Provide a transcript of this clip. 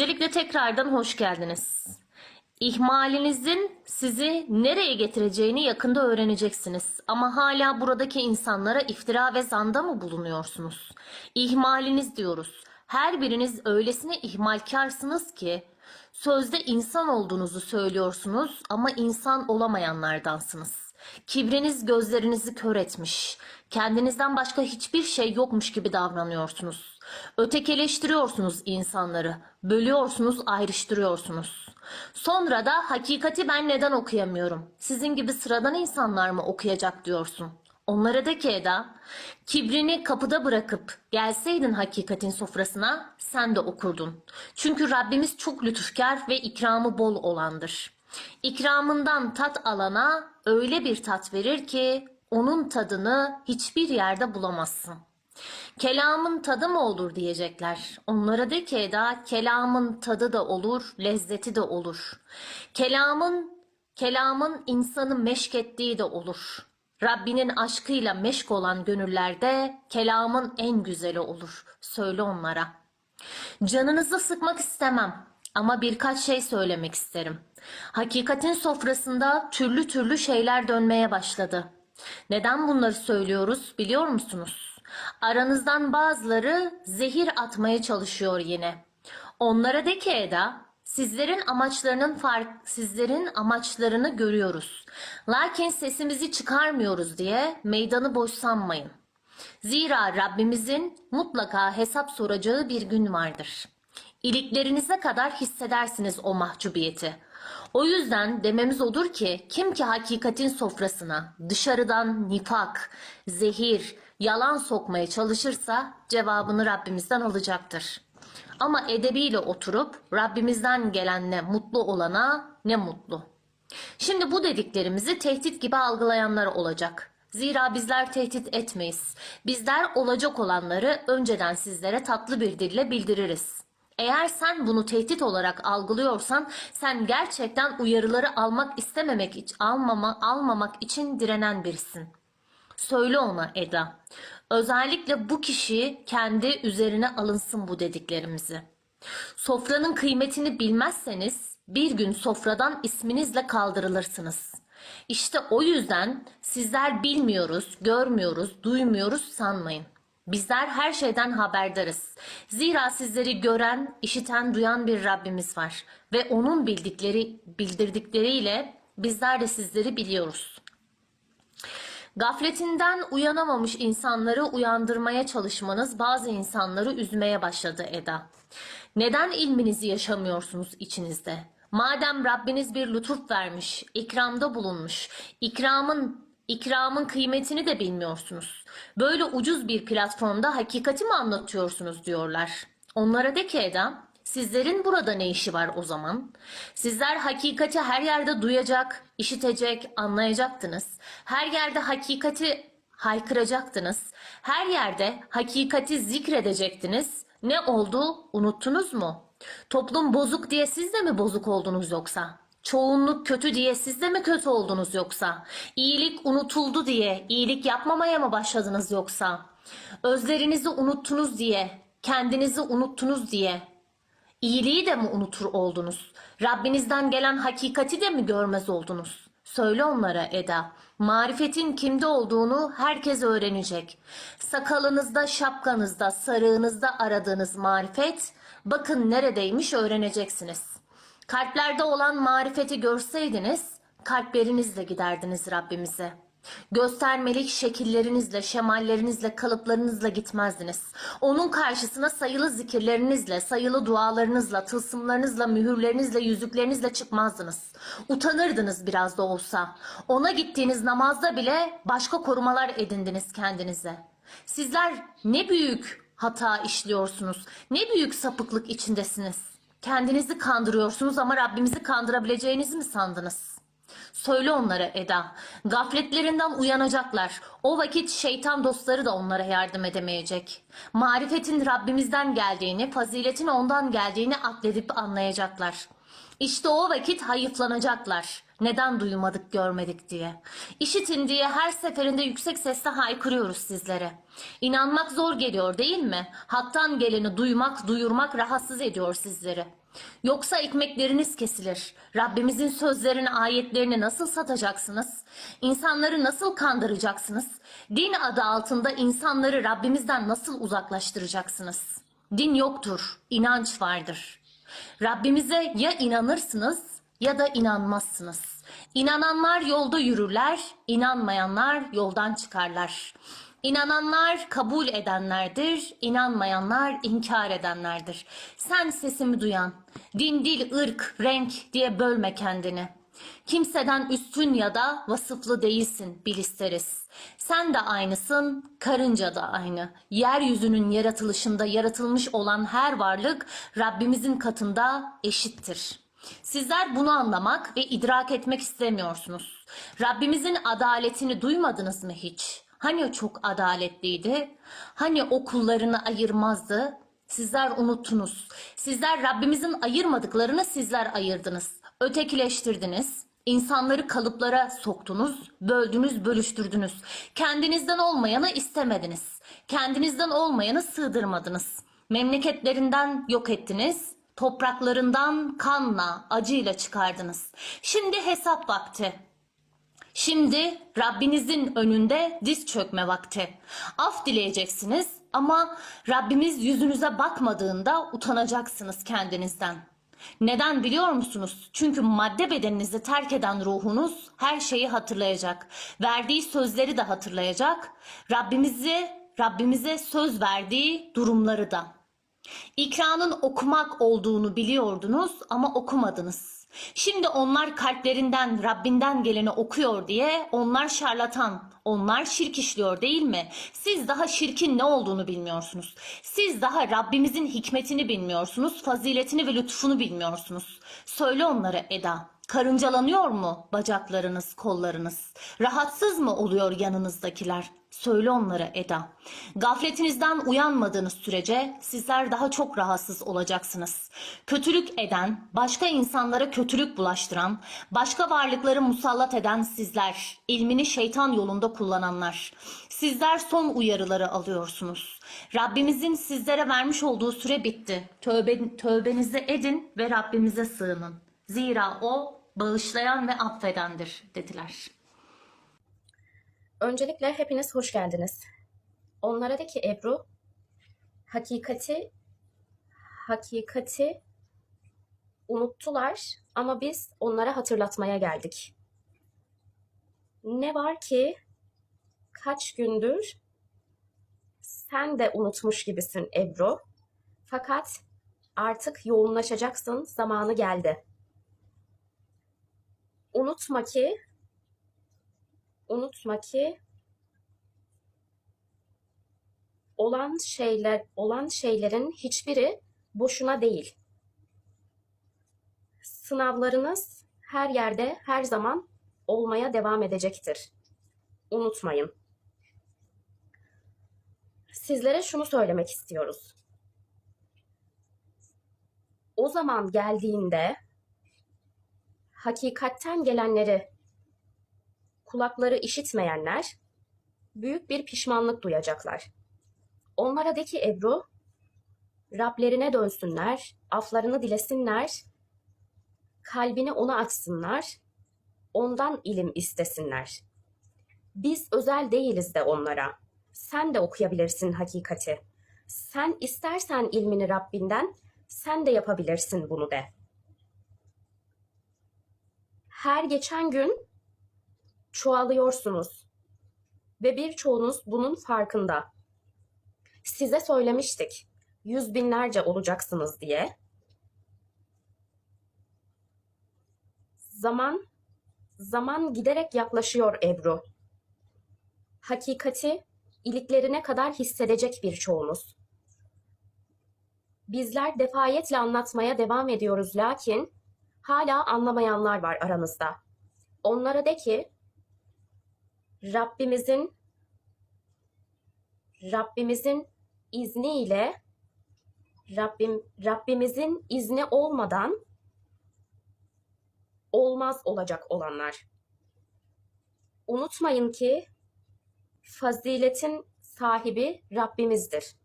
Öncelikle tekrardan hoş geldiniz. İhmalinizin sizi nereye getireceğini yakında öğreneceksiniz. Ama hala buradaki insanlara iftira ve zanda mı bulunuyorsunuz? İhmaliniz diyoruz. Her biriniz öylesine ihmalkarsınız ki sözde insan olduğunuzu söylüyorsunuz ama insan olamayanlardansınız. Kibriniz gözlerinizi kör etmiş. Kendinizden başka hiçbir şey yokmuş gibi davranıyorsunuz. Ötekeleştiriyorsunuz insanları. Bölüyorsunuz, ayrıştırıyorsunuz. Sonra da hakikati ben neden okuyamıyorum? Sizin gibi sıradan insanlar mı okuyacak diyorsun. Onlara de ki Eda, kibrini kapıda bırakıp gelseydin hakikatin sofrasına sen de okurdun. Çünkü Rabbimiz çok lütufkar ve ikramı bol olandır. İkramından tat alana öyle bir tat verir ki onun tadını hiçbir yerde bulamazsın. Kelamın tadı mı olur diyecekler. Onlara de ki Eda, kelamın tadı da olur, lezzeti de olur. Kelamın, kelamın insanı meşk ettiği de olur. Rabbinin aşkıyla meşk olan gönüllerde kelamın en güzeli olur. Söyle onlara. Canınızı sıkmak istemem ama birkaç şey söylemek isterim. Hakikatin sofrasında türlü türlü şeyler dönmeye başladı. Neden bunları söylüyoruz biliyor musunuz? Aranızdan bazıları zehir atmaya çalışıyor yine. Onlara de ki Eda, sizlerin amaçlarının fark, sizlerin amaçlarını görüyoruz. Lakin sesimizi çıkarmıyoruz diye meydanı boş sanmayın. Zira Rabbimizin mutlaka hesap soracağı bir gün vardır. İliklerinize kadar hissedersiniz o mahcubiyeti. O yüzden dememiz odur ki kim ki hakikatin sofrasına dışarıdan nifak, zehir, yalan sokmaya çalışırsa cevabını Rabbimizden alacaktır. Ama edebiyle oturup Rabbimizden gelenle mutlu olana ne mutlu. Şimdi bu dediklerimizi tehdit gibi algılayanlar olacak. Zira bizler tehdit etmeyiz. Bizler olacak olanları önceden sizlere tatlı bir dille bildiririz. Eğer sen bunu tehdit olarak algılıyorsan sen gerçekten uyarıları almak istememek için almama almamak için direnen birisin. Söyle ona Eda. Özellikle bu kişi kendi üzerine alınsın bu dediklerimizi. Sofranın kıymetini bilmezseniz bir gün sofradan isminizle kaldırılırsınız. İşte o yüzden sizler bilmiyoruz, görmüyoruz, duymuyoruz sanmayın. Bizler her şeyden haberdarız. Zira sizleri gören, işiten, duyan bir Rabbimiz var ve onun bildikleri, bildirdikleriyle bizler de sizleri biliyoruz. Gafletinden uyanamamış insanları uyandırmaya çalışmanız bazı insanları üzmeye başladı Eda. Neden ilminizi yaşamıyorsunuz içinizde? Madem Rabbiniz bir lütuf vermiş, ikramda bulunmuş, ikramın ikramın kıymetini de bilmiyorsunuz. Böyle ucuz bir platformda hakikati mi anlatıyorsunuz diyorlar. Onlara de ki Eda, Sizlerin burada ne işi var o zaman? Sizler hakikati her yerde duyacak, işitecek, anlayacaktınız. Her yerde hakikati haykıracaktınız. Her yerde hakikati zikredecektiniz. Ne oldu? Unuttunuz mu? Toplum bozuk diye siz de mi bozuk oldunuz yoksa? Çoğunluk kötü diye siz de mi kötü oldunuz yoksa? İyilik unutuldu diye iyilik yapmamaya mı başladınız yoksa? Özlerinizi unuttunuz diye, kendinizi unuttunuz diye İyiliği de mi unutur oldunuz? Rabbinizden gelen hakikati de mi görmez oldunuz? Söyle onlara Eda. Marifetin kimde olduğunu herkes öğrenecek. Sakalınızda, şapkanızda, sarığınızda aradığınız marifet bakın neredeymiş öğreneceksiniz. Kalplerde olan marifeti görseydiniz kalplerinizle giderdiniz Rabbimize. Göstermelik şekillerinizle, şemallerinizle, kalıplarınızla gitmezdiniz. Onun karşısına sayılı zikirlerinizle, sayılı dualarınızla, tılsımlarınızla, mühürlerinizle, yüzüklerinizle çıkmazdınız. Utanırdınız biraz da olsa. Ona gittiğiniz namazda bile başka korumalar edindiniz kendinize. Sizler ne büyük hata işliyorsunuz, ne büyük sapıklık içindesiniz. Kendinizi kandırıyorsunuz ama Rabbimizi kandırabileceğinizi mi sandınız? Söyle onlara Eda. Gafletlerinden uyanacaklar. O vakit şeytan dostları da onlara yardım edemeyecek. Marifetin Rabbimizden geldiğini, faziletin ondan geldiğini akledip anlayacaklar. İşte o vakit hayıflanacaklar. Neden duymadık görmedik diye. İşitin diye her seferinde yüksek sesle haykırıyoruz sizlere. İnanmak zor geliyor değil mi? Hak'tan geleni duymak, duyurmak rahatsız ediyor sizleri. Yoksa ekmekleriniz kesilir. Rabbimizin sözlerini, ayetlerini nasıl satacaksınız? İnsanları nasıl kandıracaksınız? Din adı altında insanları Rabbimizden nasıl uzaklaştıracaksınız? Din yoktur, inanç vardır. Rabbimize ya inanırsınız ya da inanmazsınız. İnananlar yolda yürürler, inanmayanlar yoldan çıkarlar. İnananlar kabul edenlerdir, inanmayanlar inkar edenlerdir. Sen sesimi duyan, din, dil, ırk, renk diye bölme kendini. Kimseden üstün ya da vasıflı değilsin bil isteriz. Sen de aynısın, karınca da aynı. Yeryüzünün yaratılışında yaratılmış olan her varlık Rabbimizin katında eşittir. Sizler bunu anlamak ve idrak etmek istemiyorsunuz. Rabbimizin adaletini duymadınız mı hiç? Hani çok adaletliydi? Hani o kullarını ayırmazdı? Sizler unuttunuz. Sizler Rabbimizin ayırmadıklarını sizler ayırdınız. Ötekileştirdiniz. İnsanları kalıplara soktunuz, böldünüz, bölüştürdünüz. Kendinizden olmayanı istemediniz. Kendinizden olmayanı sığdırmadınız. Memleketlerinden yok ettiniz. Topraklarından kanla, acıyla çıkardınız. Şimdi hesap vakti. Şimdi Rabbinizin önünde diz çökme vakti. Af dileyeceksiniz ama Rabbimiz yüzünüze bakmadığında utanacaksınız kendinizden. Neden biliyor musunuz? Çünkü madde bedeninizi terk eden ruhunuz her şeyi hatırlayacak. Verdiği sözleri de hatırlayacak. Rabbimizi, Rabbimize söz verdiği durumları da. İkranın okumak olduğunu biliyordunuz ama okumadınız. Şimdi onlar kalplerinden Rabbinden geleni okuyor diye onlar şarlatan, onlar şirk işliyor değil mi? Siz daha şirkin ne olduğunu bilmiyorsunuz. Siz daha Rabbimizin hikmetini bilmiyorsunuz, faziletini ve lütfunu bilmiyorsunuz. Söyle onlara Eda. Karıncalanıyor mu bacaklarınız, kollarınız? Rahatsız mı oluyor yanınızdakiler? Söyle onlara Eda. Gafletinizden uyanmadığınız sürece sizler daha çok rahatsız olacaksınız. Kötülük eden, başka insanlara kötülük bulaştıran, başka varlıkları musallat eden sizler, ilmini şeytan yolunda kullananlar. Sizler son uyarıları alıyorsunuz. Rabbimizin sizlere vermiş olduğu süre bitti. Tövbe, tövbenizi edin ve Rabbimize sığının. Zira o bağışlayan ve affedendir dediler. Öncelikle hepiniz hoş geldiniz. Onlara de ki Ebru, hakikati, hakikati unuttular ama biz onlara hatırlatmaya geldik. Ne var ki kaç gündür sen de unutmuş gibisin Ebru. Fakat artık yoğunlaşacaksın, zamanı geldi. Unutma ki unutma ki olan şeyler olan şeylerin hiçbiri boşuna değil. Sınavlarınız her yerde her zaman olmaya devam edecektir. Unutmayın. Sizlere şunu söylemek istiyoruz. O zaman geldiğinde hakikatten gelenleri kulakları işitmeyenler büyük bir pişmanlık duyacaklar. Onlara de ki Ebru, Rablerine dönsünler, aflarını dilesinler, kalbini ona açsınlar, ondan ilim istesinler. Biz özel değiliz de onlara. Sen de okuyabilirsin hakikati. Sen istersen ilmini Rabbinden, sen de yapabilirsin bunu de. Her geçen gün çoğalıyorsunuz ve birçoğunuz bunun farkında. Size söylemiştik yüz binlerce olacaksınız diye. Zaman, zaman giderek yaklaşıyor Ebru. Hakikati iliklerine kadar hissedecek birçoğunuz. Bizler defayetle anlatmaya devam ediyoruz lakin hala anlamayanlar var aranızda. Onlara de ki Rabbimizin Rabbimizin izniyle Rabbim Rabbimizin izni olmadan olmaz olacak olanlar. Unutmayın ki faziletin sahibi Rabbimizdir.